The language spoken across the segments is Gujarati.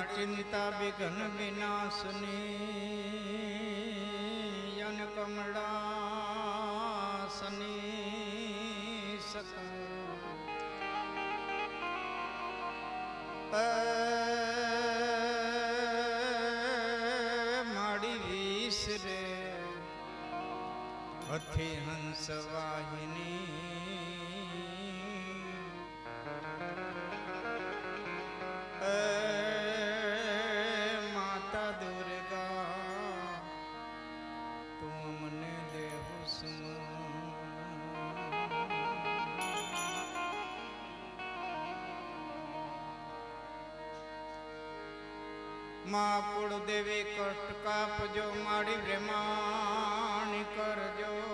મારી ચિંતા વિઘ્ન વિનાશની યન કમળાસની સકલ. માડી વીસ રે હથી હંસ વાહિની કુળદેવી કષ્ટકાપજો મારી પ્રેમાણી કરજો.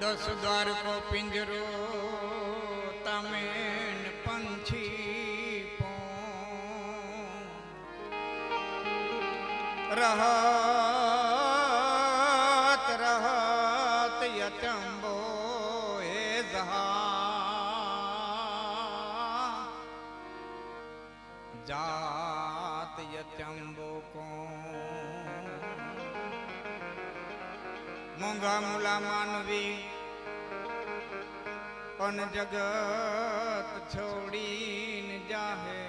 દસ દ્વારકો પિંજરો તમે પંછી રહત પણ જગત છોડીને જાહે.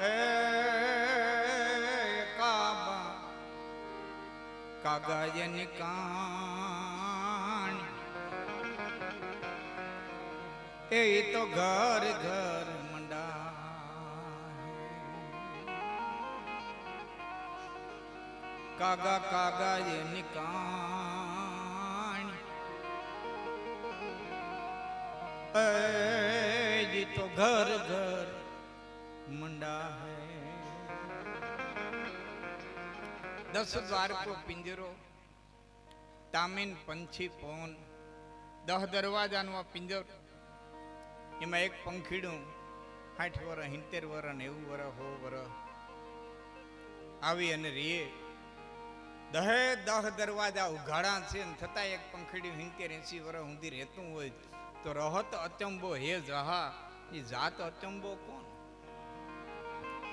એ કાબા કાગાયન કાણ. એ તો ઘર ઘર મંડા કાગા કાગા એ એ જી તો ઘર ઘર મંડા હૈ. દસ દ્વાર કો પિંજરો, તામિન પંછી પોન, દહ દરવાજા નો પિંજર, એમાં એક પંખીડું આઠ વર હિંતેર વર નેવું વર હો વર આવી અને રીએ. દહે દહ દરવાજા ઉઘાડા છે ને છતાં એક પંખીડી હિંતેર એસી વર સુધી રહેતું હોય. તો રહત અચંબો હે જહા એ જાત અચંબો કોણ?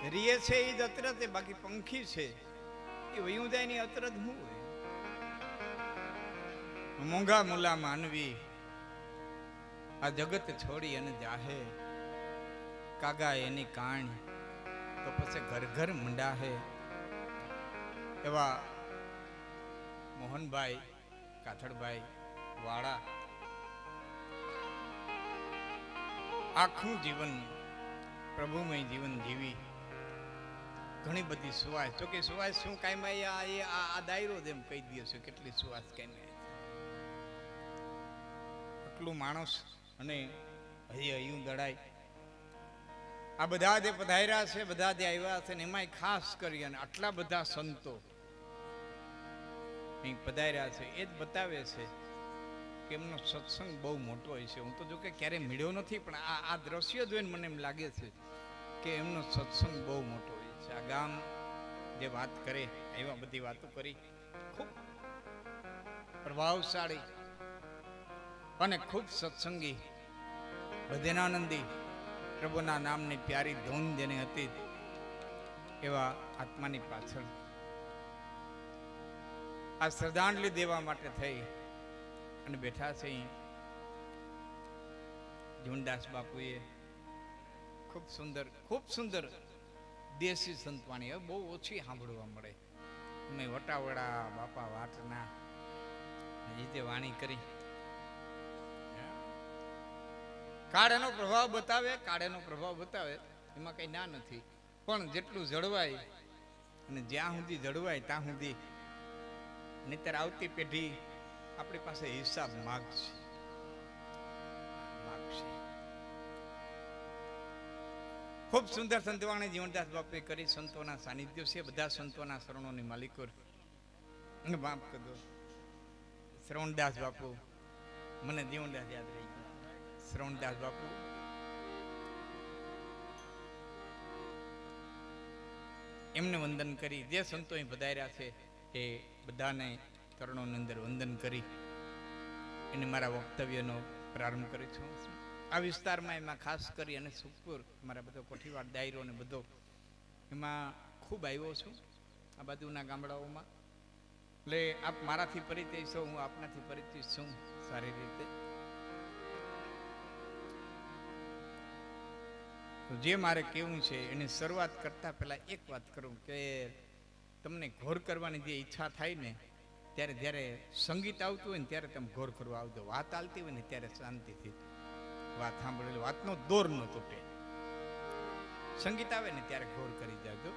રીએ છે એ જ અતરત બાકી પંખી છે. એ વયું જાય ની અતરત હું હોય? મોંઘા મુલા માનવી, આ જગત છોડી અને જાહે. કાગા એની કાણ, તો પછી ઘર ઘર મંડાહે. એવા મોહનભાઈ કાથડભાઈ વાળા આખું જીવન, પ્રભુમય જીવન જીવી. ઘણી બધી સુવાસ. તો કે સુવાસ શું કાંઈ આ, એ, આ દાયરો જ એમ કહી દે છે કેટલી સુવાસ કાંઈ આટલું માણસ અને હજી હયું દડાય. આ બધા જે પધાર્યા છે, બધા જે આવ્યા છે ને એમાંય ખાસ કરી અને આટલા બધા સંતો પધાર્યા છે, એ જ બતાવે છે એમનો સત્સંગ બહુ મોટો હોય છે. હું તો જો કે ક્યારે મળ્યો નથી, પણ આ આ દ્રશ્ય જોઈને મને એમ લાગે છે કે એમનો સત્સંગ બહુ મોટો હોય છે. આ ગામ જે વાત કરે, એવા બધી વાતો કરી, ખૂબ પ્રભાવશાળી અને ખૂબ સત્સંગી ભજનાનંદી પ્રભુના નામની પ્યારી ધૂન જેને હતી એવા આત્માની પાછળ આ શ્રદ્ધાંજલિ દેવા માટે થઈ. અને બેઠા છે જીવનદાસ બાપુએ ખૂબ સુંદર ખૂબ સુંદર દેશી સંતવાણી. હવે બહુ ઓછી સાંભળવા મળે. મેં વટાવડા, બાપા વાટના રીતે વાણી કરી. કાળાનો પ્રભાવ બતાવે, કાળાનો પ્રભાવ બતાવે. એમાં કંઈ ના નથી. પણ જેટલું જળવાય અને જ્યાં સુધી જળવાય ત્યાં સુધી. નહીતર આવતી પેઢી આપણી પાસે હિસાબ માગશે માગશે ખૂબ સુંદર સંતવાણી જીવનદાસ બાપે કરી સંતોના સાનિધ્ય છે. બધા સંતોના શરણોની માલિકો માફ કરો શ્રવણદાસ બાપુ મને જીવનદાસ યાદ રહી ગયું. શ્રવણદાસ બાપુ. એમને વંદન કરી. જે સંતો અહીં પધાર્યા છે એ બધાને ચરણોની અંદર વંદન કરી એને મારા વક્તવ્યનો પ્રારંભ કરું છું. આ વિસ્તારમાં એમાં ખાસ કરી અને સુખપુર, મારા બધો કોઠીવાડ દાયરો ને બધો, એમાં ખૂબ આવ્યો છું આ બાજુના ગામડાઓમાં. એટલે આપ મારાથી પરિચય છો, હું આપનાથી પરિચય છું સારી રીતે. જે મારે કેવું છે, એની શરૂઆત કરતા પહેલા એક વાત કરું કે તમને ઘોર કરવાની જે ઈચ્છા થાય ને ત્યારે જ્યારે સંગીત આવતું હોય ને ત્યારે તમે ઘોર કરવા આવજો વાત ચાલતી હોય ને ત્યારે શાંતિથી વાત સાંભળેલી વાતનો દોર ન તૂટે. સંગીત આવે ને ત્યારે ઘોર કરી જાજો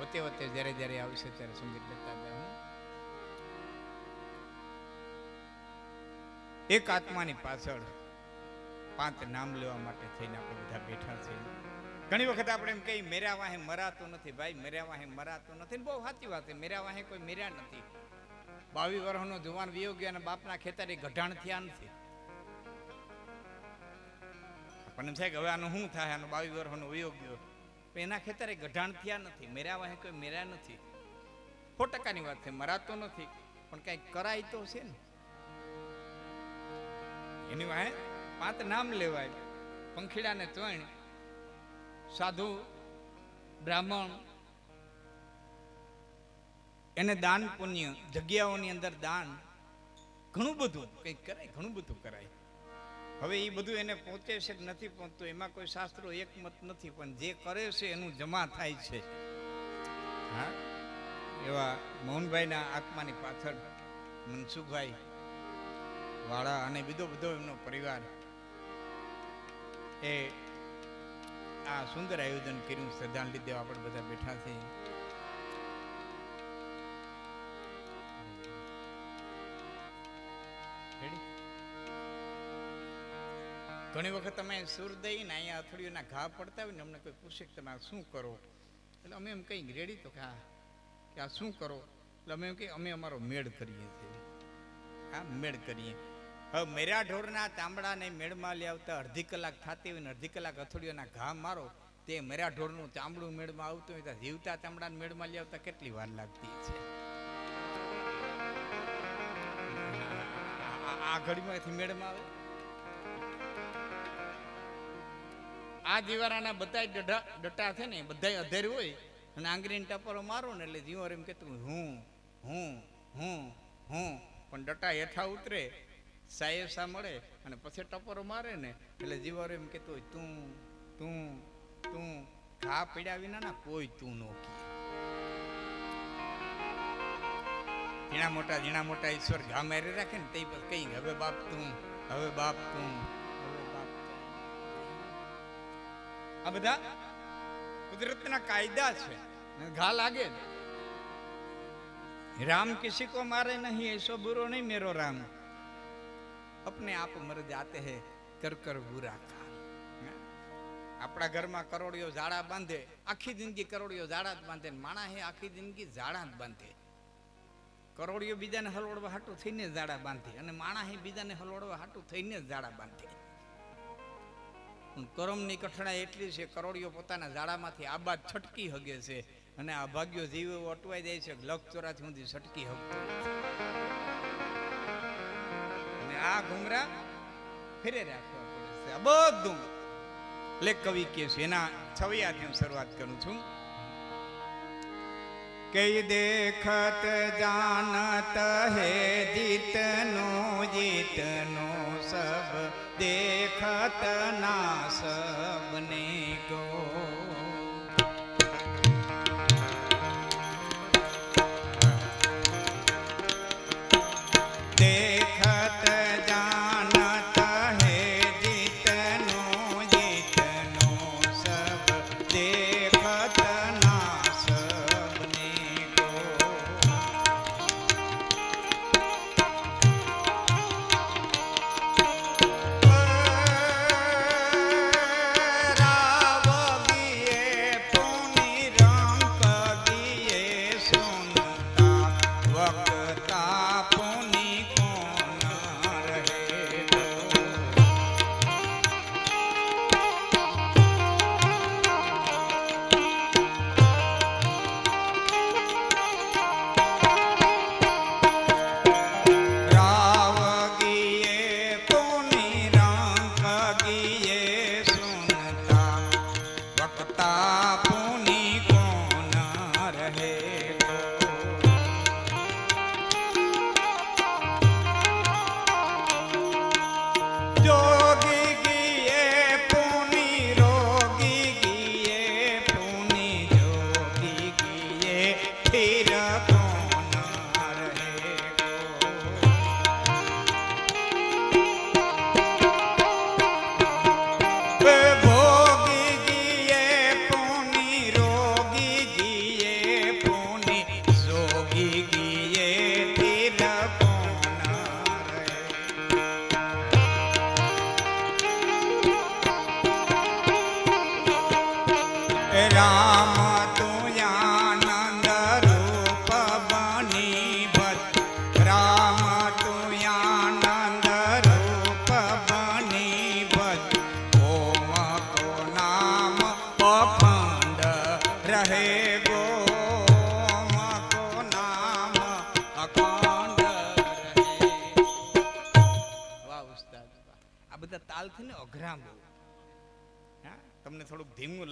વતે વતે જ્યારે જ્યારે આવશે ત્યારે સંગીત લેતા જાઉં એક આત્માની પાછળ પાંચ નામ લેવા માટે થઈને આપણે બધા બેઠા છે ઘણી વખત આપણે એમ કહીએ, મેરા વાહે મરાતો નથી ભાઈ, મેરા વાહે મરાતો નથી. બહુ સાચી વાત છે. મેરા વાહે કોઈ મેર્યા નથી. બાવી વર્ષનો જુવાન વિયો ગયા અને બાપના ખેતરે ગઢાણ થયા નથી. આપણને એમ થાય કે હવે આનું શું થાય? આનો બાવી વર્ષનો વિયો ગયો પણ એના ખેતરે ગઢાણ થયા નથી. મેર્યા વાહે કોઈ મેર્યા નથી. સો ટકાની વાત છે. મરાતો નથી. પણ કંઈક કરાય તો છે ને. એની વાહે પાંચ નામ લેવાય. પંખીડા ને ત્રણ, સાધુ, બ્રાહ્મણ એને દાન પુણ્ય, જગ્યાઓની અંદર દાન, ઘણું બધું, કંઈક કરાય, ઘણું બધું કરાય. હવે એ બધું એને પહોંચે છે કે નથી પહોંચતું, એમાં કોઈ શાસ્ત્રો એકમત નથી, પણ જે કરે છે એનું જમા થાય છે. હા? એવા મોહનભાઈના આત્માની પાછળ, મનસુખભાઈ, વાળા અને બીજો બધો એમનો પરિવાર, એ આ સુંદર આયોજન કર્યું, શ્રદ્ધાંજલિ દેવા આપણે બધા બેઠા છીએ. ઘણી વખત અમે સુર દઈને અહીંયા અથડીઓના ઘા પડતા હોય ને અમને કોઈ પૂછે કે તમે આ શું કરો? એટલે અમે એમ કંઈ રેડી તો કે કે આ શું કરો? એટલે અમે એમ કહીએ અમે અમારો મેળ કરીએ છીએ. આ મેળ કરીએ. હવે મેરા ઢોરના ચામડાને મેળમાં લઈ આવતા અડધી કલાક થતી હોય ને અડધી કલાક અથડીઓના ઘા મારો, તે મેરા ઢોરનું ચામડું મેળમાં આવતું હોય તો જીવતા ચામડાને મેળમાં લઈ આવતા કેટલી વાર લાગતી છે. આ ઘડીમાંથી મેળમાં આવે? આ જીવારાના બધા ડટા છે ને બધા અધેર હોય, અને આંગળીને ટપરો મારો ને એટલે જીવર એમ કહેતું હું હું હું હું. પણ ડટા હેઠા ઉતરે સાયસા મળે, અને પછી ટપરો મારે ને, એટલે જીવર એમ કહેતું હોય, તું તું તું. ઘા પીડ્યા વિના ના કોઈ તું નો ઝીણા મોટા ઝીણા મોટા ઈશ્વર ઘા મારી રાખે ને તે પછી કઈ હવે બાપ તું, હવે બાપ તું. આ બધા કુદરતના કાયદા છે. ઘા લાગે રામ કિસી કો મારે નહીં, એસો બુરો નહીં, મેરો રામ. અપને આપ મર જાતે હે, કર કર બુરા કાલ. આપણા ઘરમાં કરોડિયો ઝાડા બાંધે, આખી જિંદગી કરોડિયો ઝાડા જ બાંધે માણા હે આખી જિંદગી ઝાડા જ બાંધે. કરોડિયો બીજાને હલોડવા હાટું થઈને ઝાડા બાંધે અને માણા હે બીજાને હલોડવા હાટું થઈને ઝાડા બાંધે. કરમની કઠણાઈ એટલી છે કરોડિયો પોતાના ઝાડામાંથી આબાદ છટકી હગે છે અને આ ભાગ્યો જીવ એવો અટવાઈ જાય છે લખ ચોરાથી સુધી છટકી હગતો અને આ ઘુમરા ફેરે રાખવા પડે છે. આ બધું લેખ કવિ કે છે, એના છવૈયાથી હું શરૂઆત કરું છું. કઈ દેખત જાનત હે જીતનો જીતનો સબ દેખત ના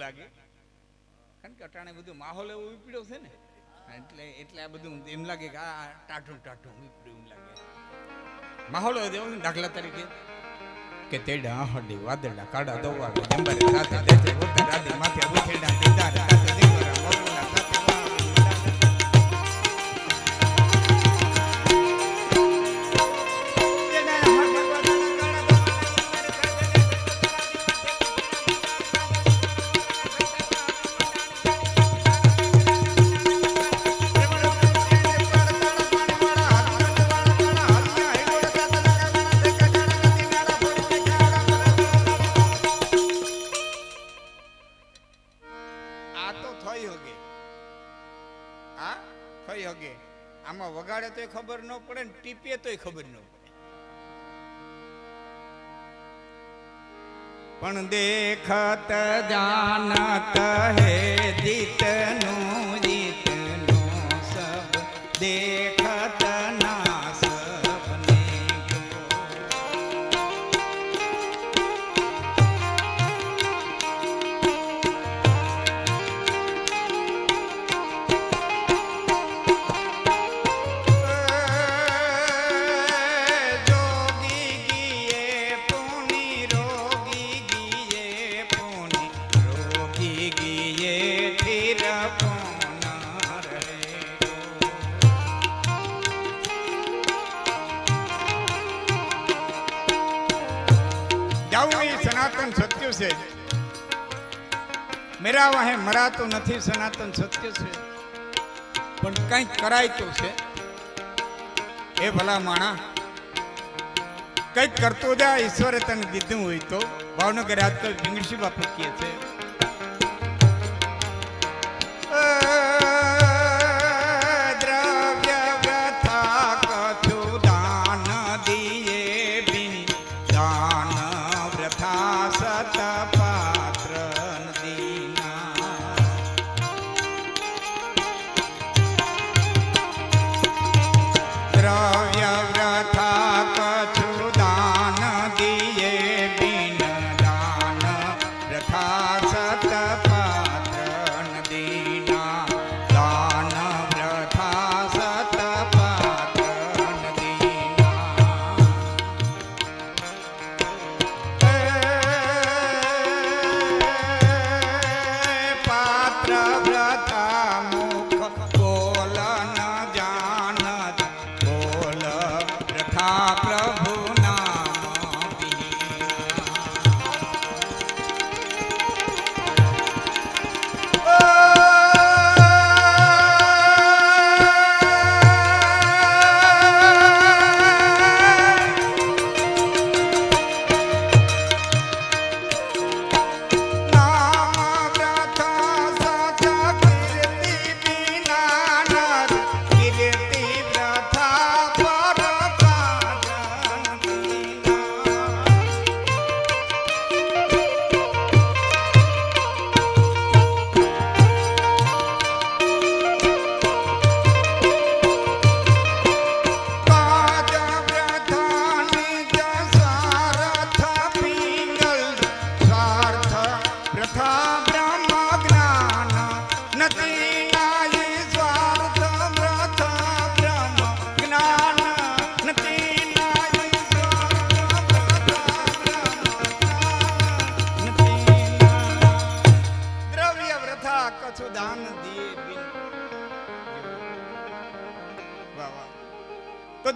લાગે કારણ કે અટાણે બધું માહોલ એવો ઉપડ્યો છે ને એટલે એટલે આ બધું એમ લાગે કે આ ટાઢું ટાઢું ઉપડ્યું એમ લાગે માહોલ એવો દાખલા તરીકે કે તેડા હડી વાદળા કાડા દોવા જંબરે સાથે દેતે ઉતર રાતે માથે ઉછેડા દીદાર કાતે દીકરા મોરલા સાથે આ થઈ હગે? આમાં વગાડે તોય ખબર ન પડે ને ટીપીએ તોય ખબર ન પડે. પણ દેખત જાનત હે જીતનું જીતનું સબ દેખત સનાતન સત્ય છે. મેરા વાહે મરાતું નથી સનાતન સત્ય છે. પણ કંઈક કરાય તો છે. એ ભલા માણા, કંઈક કરતો જા, ઈશ્વરે તને દીધું હોય તો. ભાવનગર આજકાલ ઇંગ્લિશ બાપુ કહે છે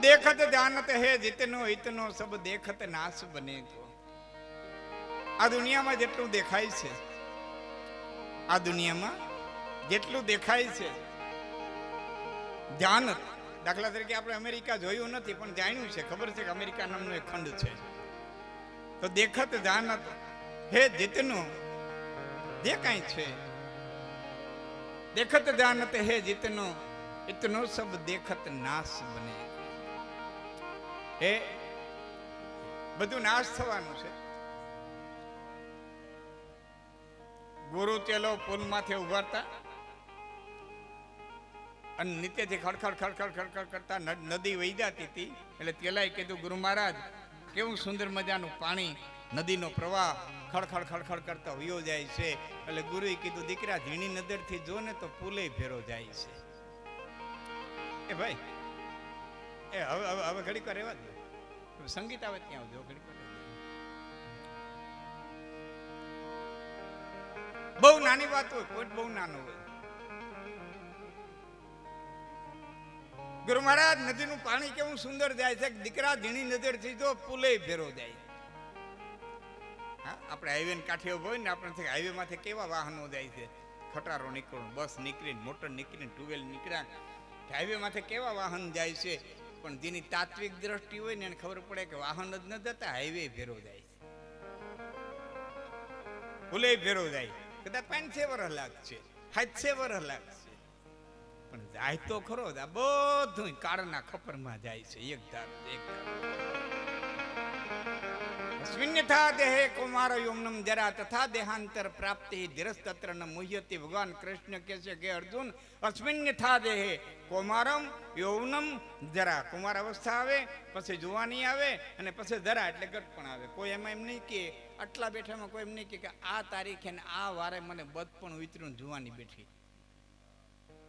દેખત જાનત હે જીતનો હિતનો સબ દેખત નાશ બને તો આ દુનિયામાં જેટલું દેખાય છે, આ દુનિયામાં જેટલું દેખાય છે, જાનત. દાખલા તરીકે આપણે અમેરિકા જોયું નથી, પણ જાણ્યું છે, ખબર છે કે અમેરિકા નામનો એક ખંડ છે. તો દેખત જાનત હે જીતનો, જે કાંઈ છે. દેખત જાનત હે જીતનો ઇતનો સબ દેખત નાશ બને એ બધું નાશ થવાનું છે. ગુરુ ચેલો માથે ઉભારતા અને નીચેથી ખડખડ ખડખડ ખડખડ કરતા નદી વહી જતી હતી. એટલે તેલાએ કીધું, ગુરુ મહારાજ, કેવું સુંદર મજાનું પાણી નદીનો પ્રવાહ ખડખડ ખડખડ કરતા વયો જાય છે. એટલે ગુરુએ કીધું, દીકરા, ઝીણી નજરથી જો ને તો પુલે ફેરો જાય છે. એ ભાઈ એ, હવે હવે હવે ઘડીક વાર રહેવા દો. સંગીત આવે ત્યાં આવજો ઘડીક વાર બહુ નાની વાત હોય, કોઈ બહુ નાનું હોય. ગુરુ મહારાજ, નદીનું પાણી કેવું સુંદર જાય છે, દીકરા ઝીણી નજરથી જો પુલે ફેરો જાય. હા, આપણે હાઈવે કાંઠે ઊભો હોય ને આપણે હાઈવે માંથી કેવા વાહનો જાય છે? ખટારો નીકળ્યો બસ નીકળીને, મોટર નીકળીને ટુવેલ નીકળ્યા. હાઈવે માંથી કેવા વાહન જાય છે? પણ જેની તાત્વિક દ્રષ્ટિ હોય ને એને ખબર પડે કે વાહન જ ન જતા હાઈવે ફેરો જાય. છે ભૂલે ફેરો જાય. કદાચ પાંચ છે વર્ષ છે વર્ષ લાગશે. પણ જાય તો ખરો આ બધું કાળના ખપરમાં જાય છે, એક ધાર એક ધાર. સ્વિન્યથા દેહે કુમાર યોમનમ જરા તથા દેહાંતર પ્રાપ્તિ ધીરસ્તત્ર ન મુહ્યતિ. ભગવાન કૃષ્ણ કહે છે કે અર્જુન, અશ્વિન્યથા દેહે કુમારમ યૌવનમ જરા. કુમાર અવસ્થા આવે, પછી જુવાની આવે અને પછી જરા એટલે ગટ પણ આવે. કોઈ એમાં એમ નહીં કે, આટલા બેઠામાં કોઈ એમ નહીં કે આ તારીખે ને આ વારે મને બદપણ ઉતર્યું ને જુવાની બેઠી.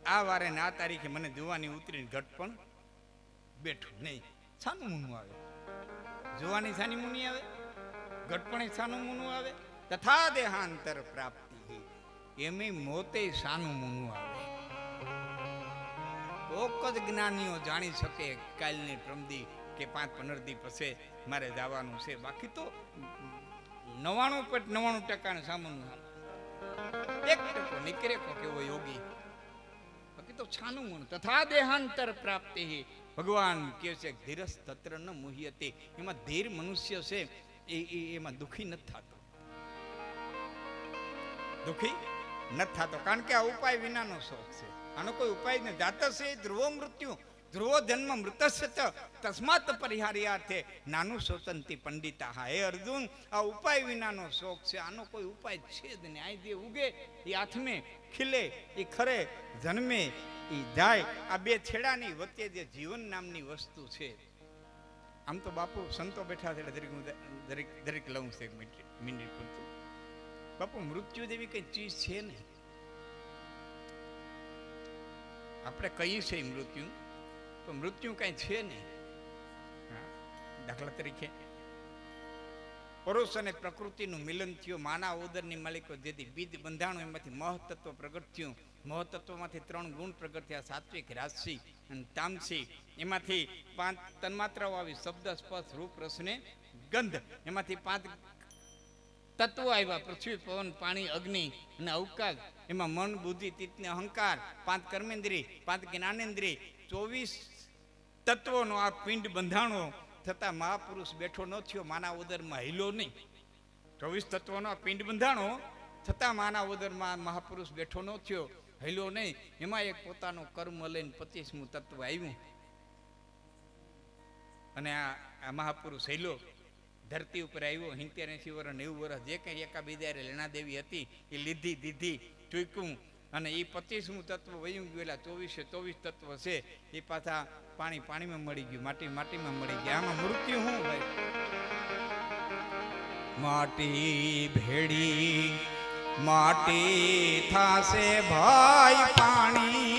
આ વારે ને આ તારીખે મને જુવાની ઉતરીને ઘટપણ બેઠું નહીં. છાનું મૂનું આવે? જોવાની છાની મુની આવે? ઘટપણે સાનું મૂનું આવે? તથા દેહાંતર પ્રાપ્તિ એમે મોતે સાનું મૂનું આવે. કોક જ જ્ઞાનીઓ જાણી શકે કાલની પ્રમદી કે પાંચ પંદર દી પછી મારે જવાનું છે. બાકી તો નવાણું પેટ નવાણું ટકાને સામાનું એક ટકો નીકળે કો કેવો યોગી. બાકી તો છાનું મૂન તથા દેહાંતર પ્રાપ્તિ ભગવાન કહે છે કે ધીરસ તત્ર ન મુહ્યતે. એમાં ધીર મનુષ્ય છે. એ, એ- એમાં દુખી નથી થતો. દુખી નથી થતો. કારણ કે આ ઉપાય વિનાનો શોખ છે. આનો કોઈ ઉપાય નથી. જાત છે ધ્રુવ મૃત્યુ. ધ્રુવો જન્મ મૃતસ્ય તસ્માત તસ્માત પરિહાર્યાર્થે નાનું શોચંતી પંડિતા હા હે અર્જુન, આ ઉપાય વિનાનો શોખ છે. આનો કોઈ ઉપાય છે જ નહીં. આ જે ઉગે, એ આથમે, ખીલે, એ ખરે, જન્મે, એ જાય. આ બે છેડાની વચ્ચે જે જીવન નામની વસ્તુ છે આમ તો બાપુ સંતો બેઠા છે દરેક હું દરેક દરેક લઉં છું એક મિનિટ પૂરતું. બાપુ, મૃત્યુ જેવી કઈ ચીજ છે ને? આપણે કહીએ છીએ મૃત્યુ, તો મૃત્યુ કઈ છે નહીં દાખલા તરીકે. પુરુષ અને પ્રકૃતિનું મિલન થયું, માના ઉદરની માલિકો જેથી બીજ બંધાણો એમાંથી મહતત્વ પ્રગટ થયું. મહતત્વમાંથી ત્રણ ગુણ પ્રગટ થયા, સાત્વિક, રાશિ તામસી, એમાંથી પાંચ તન્માત્રાઓ આવી શબ્દ સ્પર્શ રૂપ રસને ગંધ. એમાંથી પાંચ તત્વો આવ્યા, પૃથ્વી, પવન, પાણી, અગ્નિ અને અવકાશ એમાં મન, બુદ્ધિ, ચિત્ત અહંકાર, પાંચ કર્મેન્દ્રી પાંચ જ્ઞાનેન્દ્રી ચોવીસ તત્વોનો આ પિંડ બંધાણો છતાં મહાપુરુષ બેઠો ન થયો માના ઉદરમાં હિલો નહીં. ચોવીસ તત્વોનો આ પિંડ બંધાણો છતાં માના ઉદરમાં મહાપુરુષ બેઠો ન થયો. હિલો નહીં, એમાં એક પોતાનું કર્મ લઈને પચીસમું તત્વ આવ્યું. અને આ મહાપુરુષ હેલો, ધરતી ઉપર આવ્યો હિંતેર એસી વર્ષ નેવું વર્ષ જે કંઈ એકા બીજારે લેણા દેવી હતી, એ લીધી, દીધી, ચૂક્યું. અને એ પચીસમું તત્વ વયું ગયું, એટલે ચોવીસે ચોવીસ તત્વ છે એ પાછા પાણી પાણીમાં મળી ગયું, માટી માટીમાં મળી ગયા. આમાં મૃત્યુ શું ભાઈ માટી ભેડી માટી થાશે ભાઈ પાણી.